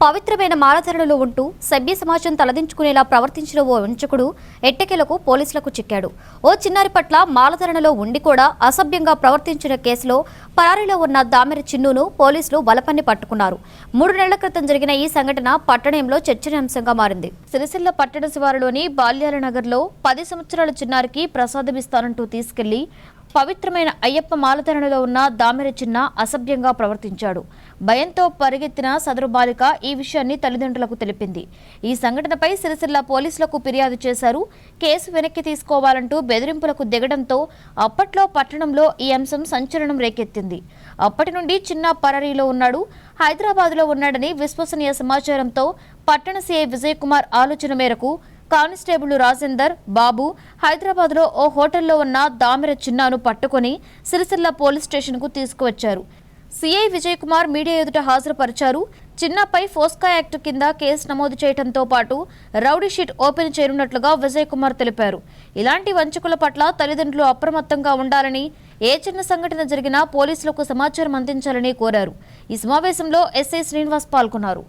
పవిత్రమైన మాలధరణలో ఉంటూ సభ్య సమాజం తలదించుకునేలా ప్రవర్తించిన ఓ వంచకుడు ఎట్టకేలకు పోలీసులకు చిక్కాడు. ఓ చిన్నారి పట్ల మాలధరణలో ఉండి కూడా అసభ్యంగా ప్రవర్తించిన కేసులో పరారీలో ఉన్న దామెర చిన్నును పోలీసులు వలపన్ని పట్టుకున్నారు. మూడు నెలల క్రితం జరిగిన ఈ సంఘటన పట్టణంలో చర్చనీయాంశంగా మారింది. సిరిసిల్ల పట్టణ శివారులోని బాల్యాల నగర్లో పది సంవత్సరాల చిన్నారికి ప్రసాదమిస్తానంటూ తీసుకెళ్ళి పవిత్రమైన అయ్యప్ప మాలధరణలో ఉన్న దామెర చిన్న అసభ్యంగా ప్రవర్తించాడు. భయంతో పరిగెత్తిన సదరు బాలిక ఈ విషయాన్ని తల్లిదండ్రులకు తెలిపింది. ఈ సంఘటనపై సిరిసిల్ల పోలీసులకు ఫిర్యాదు చేశారు. కేసు వెనక్కి తీసుకోవాలంటూ బెదిరింపులకు దిగడంతో అప్పట్లో పట్టణంలో ఈ అంశం సంచలనం రేకెత్తింది. అప్పటి నుండి చిన్న పరారీలో ఉన్నాడు. హైదరాబాద్లో ఉన్నాడని విశ్వసనీయ సమాచారంతో పట్టణ సీఐ విజయ్ కుమార్ ఆలోచన మేరకు కానిస్టేబుల్ రాజేందర్ బాబు హైదరాబాద్లో ఓ హోటల్లో ఉన్న దామెర చిన్నాను పట్టుకొని సిరిసిల్ల పోలీస్ స్టేషన్కు తీసుకువచ్చారు. సిఐ విజయ్ కుమార్ మీడియా ఎదుట హాజరుపరిచారు. చిన్నపై ఫోస్కా యాక్ట్ కింద కేసు నమోదు చేయడంతో పాటు రౌడీ షీట్ ఓపెన్ చేయనున్నట్లుగా విజయ్ కుమార్ తెలిపారు. ఇలాంటి వంచకుల పట్ల తల్లిదండ్రులు అప్రమత్తంగా ఉండాలని ఏ చిన్న సంఘటన జరిగినా పోలీసులకు సమాచారం అందించాలని కోరారు. ఈ సమావేశంలో ఎస్ఐ శ్రీనివాస్ పాల్గొన్నారు.